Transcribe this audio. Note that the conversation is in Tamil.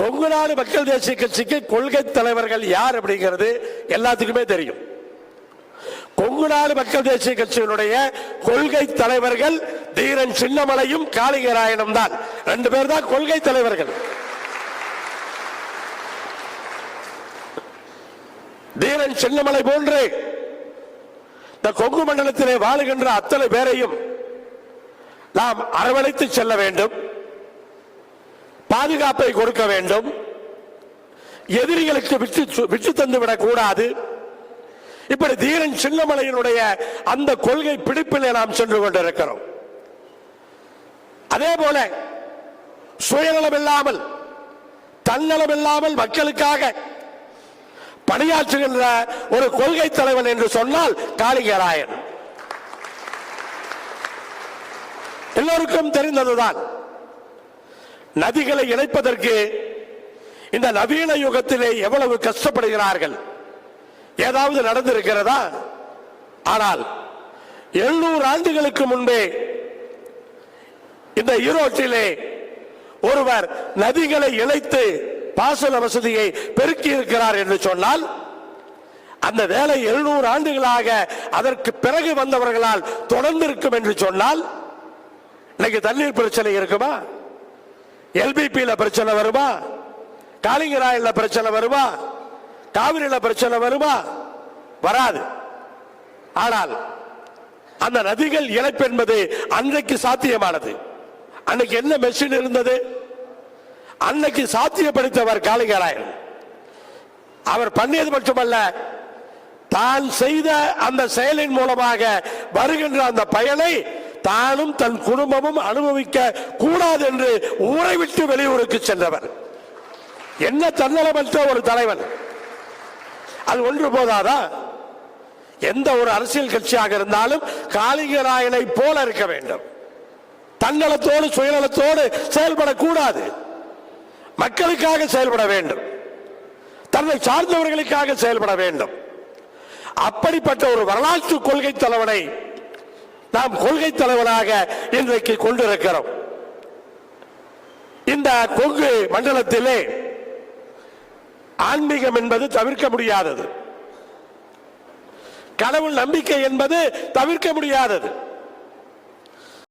கொங்கு நாடு மக்கள் தேசிய கட்சிக்கு கொள்கை தலைவர்கள் யார் அப்படிங்கிறது எல்லாத்துக்குமே தெரியும். கொங்கு நாடு மக்கள் தேசிய கட்சியினுடைய கொள்கை தலைவர்கள் தீரன் சின்னமலையும் காளிகராயனும் தான். ரெண்டு பேர் தான் கொள்கை தலைவர்கள். தீரன் சின்னமலை போன்று இந்த கொங்கு மண்டலத்திலே வாழுகின்ற அத்தனை பேரையும் நாம் அரவணைத்து செல்ல வேண்டும். பாதுகாப்பை கொடுக்க வேண்டும். எதிரிகளுக்கு விட்டு விட்டு தந்து கூடாது. இப்படி தீரன் சின்னமலையினுடைய அந்த கொள்கை பிடிப்பிலே நாம் சென்று கொண்டிருக்கிறோம். அதே போல சுயநலம் இல்லாமல் தன்னலம் இல்லாமல் மக்களுக்காக பணியாற்றுகின்ற ஒரு கொள்கை தலைவன் என்று சொன்னால் காளிகராயன் எல்லோருக்கும் தெரிந்ததுதான். நதிகளை இணைப்பதற்கு இந்த நவீன யுகத்திலே எவ்வளவு கஷ்டப்படுகிறார்கள்? ஏதாவது நடந்திருக்கிறதா? ஆனால் எழுநூறு ஆண்டுகளுக்கு முன்பே இந்த ஈரோட்டிலே ஒருவர் நதிகளை இணைத்து பாசன வசதியை பெருக்கி இருக்கிறார் என்று சொன்னால் அந்த வேலை எழுநூறு ஆண்டுகளாக அதற்கு பிறகு வந்தவர்களால் தொடர்ந்து இருக்கும் என்று சொன்னால் இன்னைக்கு தண்ணீர் பிரச்சனை இருக்குமா? எல்பிபியில் பிரச்சனை வருமா? காலிங்கராயில் பிரச்சனை வருமா? காவிரியில் பிரச்சனை வருமா? வராது. ஆனால் அந்த நதிகள் இழப்பு என்பது அன்றைக்கு சாத்தியமானது. அன்னைக்கு என்ன மெஷின் இருந்தது? அன்னைக்கு சாத்தியப்படுத்தவர் காளிங்கராயன். அவர் பண்ணியது மட்டுமல்ல தான் செய்த அந்த செயலின் மூலமாக வருகின்ற அந்த பயனை தானும் தன் குடும்பமும் அனுபவிக்க கூடாது என்று ஊரை விட்டு வெளியூருக்கு சென்றவர். என்ன தன்னலமற்ற ஒரு தலைவன். அது ஒன்று போதாதா? எந்த ஒரு அரசியல் கட்சியாக இருந்தாலும் காளிங்கராயனை போல இருக்க வேண்டும். தன்னலத்தோடு சுயநலத்தோடு செயல்படக்கூடாது. மக்களுக்காக செயல்பட வேண்டும். தன்னை சார்ந்தவர்களுக்காக செயல்பட வேண்டும். அப்படிப்பட்ட ஒரு வரலாற்று கொள்கை தலைவனை நாம் கொள்கை தலைவனாக இன்றைக்கு கொண்டிருக்கிறோம். இந்த கொங்கு மண்டலத்திலே ஆன்மீகம் என்பது தவிர்க்க முடியாதது. கடவுள் நம்பிக்கை என்பது தவிர்க்க முடியாதது.